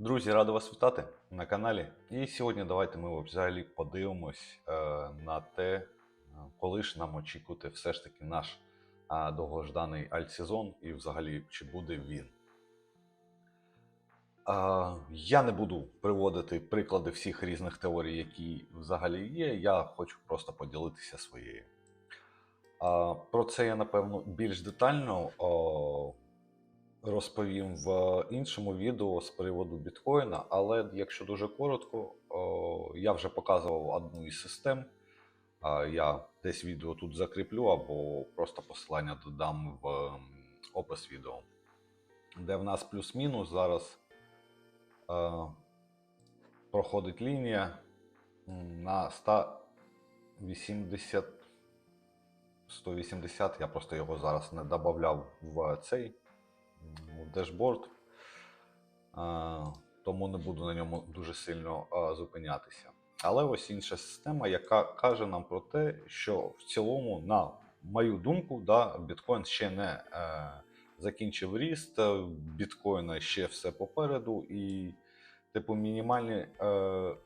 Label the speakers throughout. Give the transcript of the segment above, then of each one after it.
Speaker 1: Друзі, радий вас вітати на каналі. І сьогодні давайте ми взагалі подивимось е, на те, е, коли ж нам очікувати все ж таки наш е, довгожданий альтсезон і взагалі чи буде він. Я не буду приводити приклади всіх різних теорій, які взагалі є. Я хочу просто поділитися своєю. Про це я напевно більш детально. Розповім в іншому відео з приводу біткоїна, але якщо дуже коротко, я вже показував одну із систем. Я десь відео тут закріплю або просто посилання додам в опис відео, де в нас плюс-мінус зараз е, проходить лінія на 180. 180, я просто його зараз не додавав в цей дешборд, тому не буду на ньому дуже сильно зупинятися. Але ось інша система, яка каже нам про те, що в цілому, на мою думку, да, біткоін ще не е, закінчив ріст, е, біткоїна ще все попереду, і, типу, мінімальні, е,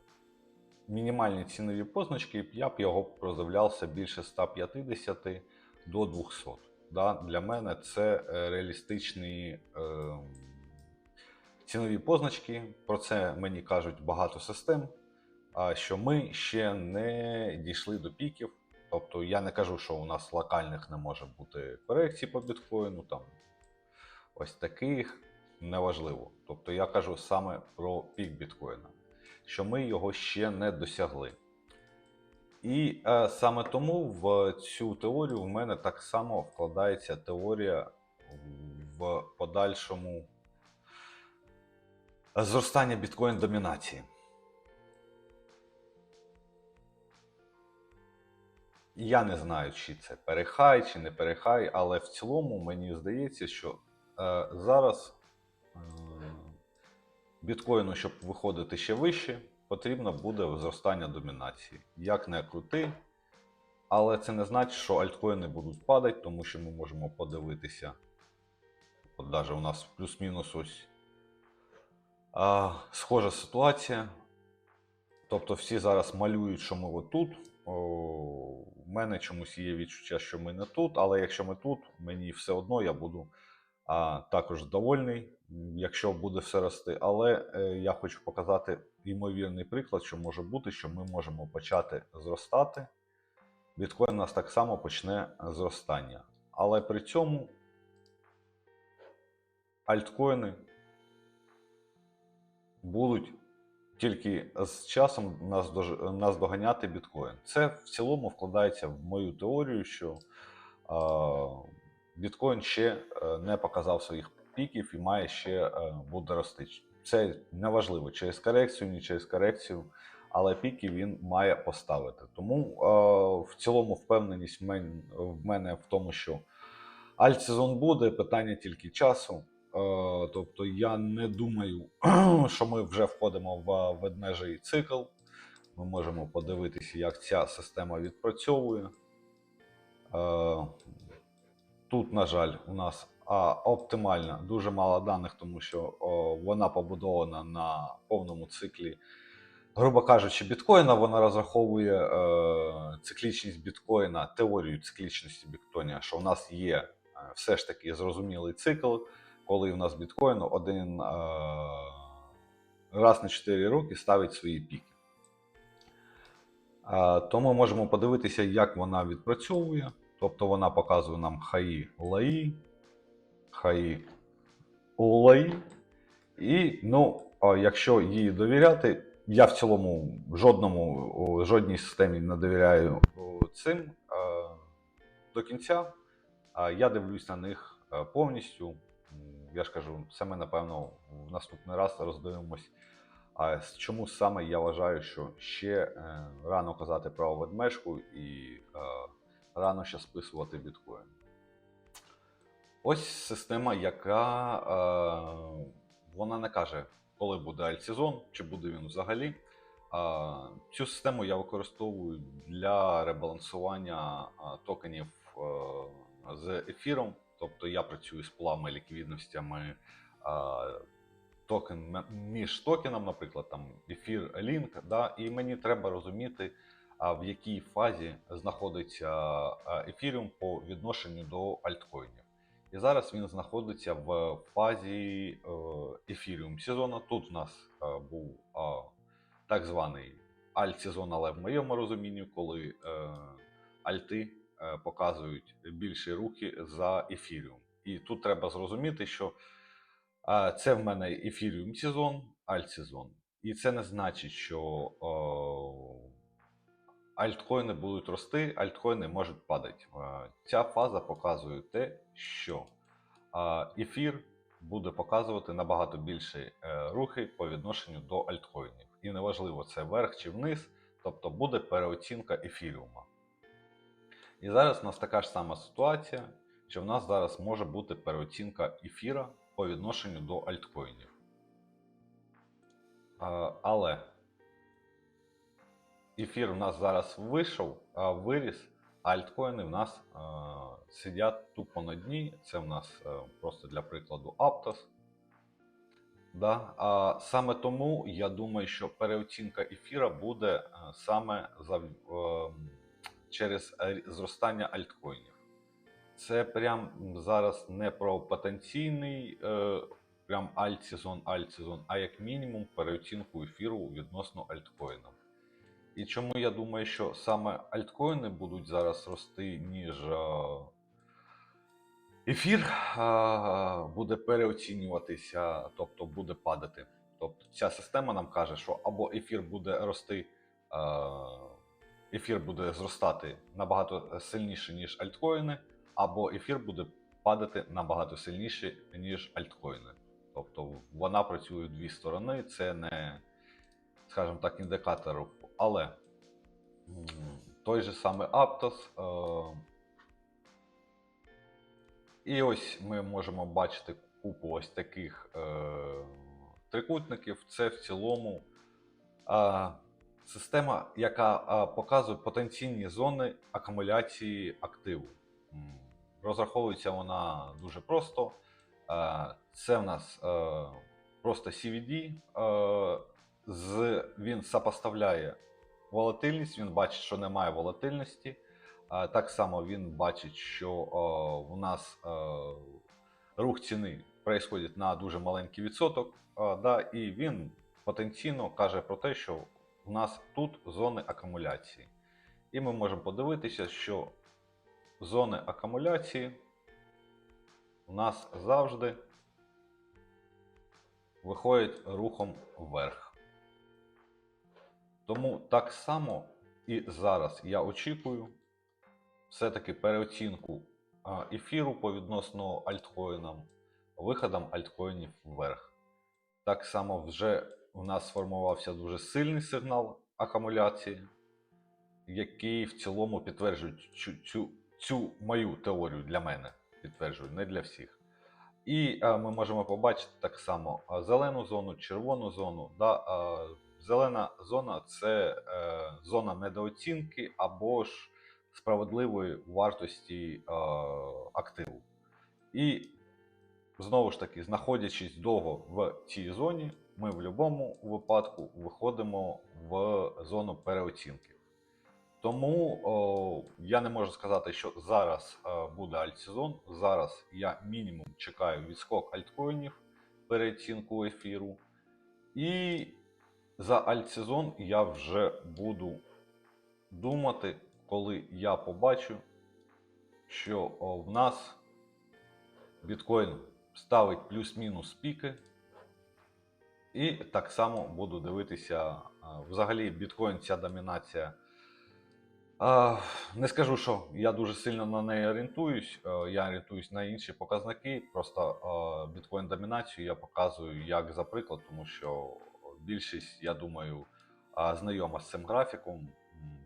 Speaker 1: мінімальні цінові позначки, я б його роздивлявся більше 150 до 200 да, для мене це е, реалістичні е, цінові позначки. Про це мені кажуть багато систем. А що ми ще не дійшли до піків. Тобто я не кажу, що у нас локальних не може бути корекцій по біткоїну, там ось таких неважливо. Тобто я кажу саме про пік біткоїна, що ми його ще не досягли. І е, саме тому в цю теорію в мене так само вкладається теорія в подальшому зростання біткоін домінації. Я не знаю, чи це перехай, чи не перехай, але в цілому мені здається, що е, зараз е, біткоїну, щоб виходити ще вище, потрібно буде зростання домінації. Як не крути, але це не значить, що альткоїни будуть падати, тому що ми можемо подивитися. От навіть у нас плюс-мінус ось а, схожа ситуація. Тобто всі зараз малюють, що ми отут. У мене чомусь є відчуття, що ми не тут, але якщо ми тут, мені все одно я буду а, також довольний, якщо буде все рости. Але е, я хочу показати ймовірний приклад, що може бути, що ми можемо почати зростати. Біткоін у нас так само почне зростання. Але при цьому альткоїни будуть тільки з часом наздож- наздоганяти біткоін. Це в цілому вкладається в мою теорію, що а, біткоін ще е, не показав своїх піків і має ще е, буде рости. Це неважливо через корекцію, не через корекцію, але піки він має поставити. Тому е, в цілому впевненість в мене в тому, що альтсезон буде, питання тільки часу. Тобто я не думаю, що ми вже входимо в ведмежий цикл. Ми можемо подивитися, як ця система відпрацьовує. Тут, на жаль, у нас а, оптимальна, дуже мало даних, тому що о, вона побудована на повному циклі. Грубо кажучи, біткоїна вона розраховує е, циклічність біткоїна, теорію циклічності біткоїна, що у нас є е, все ж таки зрозумілий цикл, коли у нас біткоін один е, раз на 4 роки ставить свої піки. Е, то ми можемо подивитися, як вона відпрацьовує. Тобто вона показує нам хаї лаї, хаї лаї. І ну, якщо їй довіряти, я в цілому жодному, жодній системі не довіряю цим е, до кінця. Я дивлюсь на них е, повністю. Я ж кажу, це ми, напевно, в наступний раз роздивимось. А чому саме я вважаю, що ще е, рано казати про ведмежку і е, рано ще списувати біткоін. Ось система, яка е, вона не каже, коли буде альтсезон, чи буде він взагалі. Е, цю систему я використовую для ребалансування е, токенів е, з ефіром. Тобто я працюю з плавами ліквідностями токен між токеном, наприклад, там ефір Link, да, і мені треба розуміти, а в якій фазі знаходиться ефіріум по відношенню до альткоїнів. І зараз він знаходиться в фазі ефіріум сезону. Тут у нас е, був так званий альт-сезон, але в моєму розумінні, коли е, альти е, показують більші рухи за ефіріум. І тут треба зрозуміти, що це в мене ефіріум сезон, альт-сезон. І це не значить, що альткоїни будуть рости, альткоїни можуть падати. Ця фаза показує те, що ефір буде показувати набагато більші е, рухи по відношенню до альткоїнів. І неважливо, це вверх чи вниз, тобто буде переоцінка ефіріума. І зараз у нас така ж сама ситуація, що в нас зараз може бути переоцінка ефіра по відношенню до альткоїнів. Але ефір в нас зараз вийшов, виріс, а альткоїни в нас а, сидять тупо на дні. Це в нас е, просто для прикладу Aptos. Да? А саме тому я думаю, що переоцінка ефіра буде е, саме за, е, через е, зростання альткоїнів. Це прям зараз не про потенційний е, прям альт-сезон, альт-сезон, а як мінімум переоцінку ефіру відносно альткоїнів. І чому я думаю, що саме альткоїни будуть зараз рости, ніж е, ефір е, буде переоцінюватися, тобто буде падати. Тобто ця система нам каже, що або ефір буде рости, е, ефір буде зростати набагато сильніше, ніж альткоїни, або ефір буде падати набагато сильніше, ніж альткоїни. Тобто вона працює в дві сторони, це не, скажімо так, індикатор. Але той же самий Aptos. Е, і ось ми можемо бачити купу ось таких е, трикутників. Це в цілому е, система, яка е, показує потенційні зони акумуляції активу. Розраховується вона дуже просто. Е, Це в нас е, просто CVD. е, з, Він сопоставляє волатильність, він бачить, що немає волатильності. Так само він бачить, що у нас рух ціни відбувається на дуже маленький відсоток. Да, і він потенційно каже про те, що у нас тут зони акумуляції. І ми можемо подивитися, що зони акумуляції у нас завжди виходять рухом вверх. Тому так само і зараз я очікую все-таки переоцінку ефіру по відносно альткоїнам, виходом альткоїнів вверх. Так само вже у нас сформувався дуже сильний сигнал акумуляції, який в цілому підтверджує цю, цю, цю мою теорію для мене. Підтверджую, не для всіх. І е, ми можемо побачити так само е, зелену зону, червону зону. Да, е, зелена зона це е, зона недооцінки або ж справедливої вартості е, активу. І знову ж таки, знаходячись довго в цій зоні, ми в будь-якому випадку виходимо в зону переоцінки. Тому о, я не можу сказати, що зараз е, буде альтсезон. Зараз я мінімум чекаю відскок альткоїнів, переоцінку ефіру. І за альтсезон я вже буду думати, коли я побачу, що в нас біткоін ставить плюс-мінус піки. І так само буду дивитися, взагалі біткоін ця домінація. Не скажу, що я дуже сильно на неї орієнтуюсь. Е, Я орієнтуюсь на інші показники. Просто біткоін домінацію я показую як за приклад, тому що більшість, я думаю, знайома з цим графіком,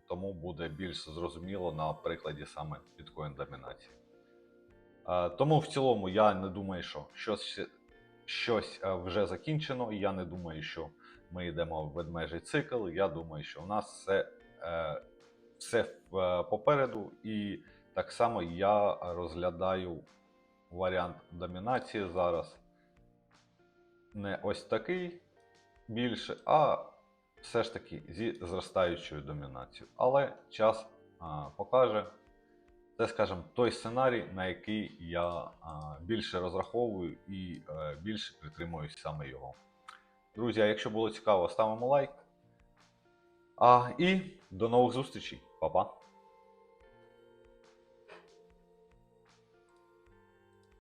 Speaker 1: тому буде більш зрозуміло на прикладі саме біткоін домінації. Тому в цілому я не думаю, що щось, щось е, вже закінчено. і Я не думаю, що ми йдемо в ведмежий цикл. Я думаю, що у нас все, е, все е, попереду, і так само я розглядаю варіант домінації зараз. не ось такий більше, а все ж таки зі зростаючою домінацією. Але час а, покаже. Це, скажімо, той сценарій, на який я а, більше розраховую і е, більше притримуюсь саме його. Друзі, а якщо було цікаво, ставимо лайк. А, і до нових зустрічей. Па-па!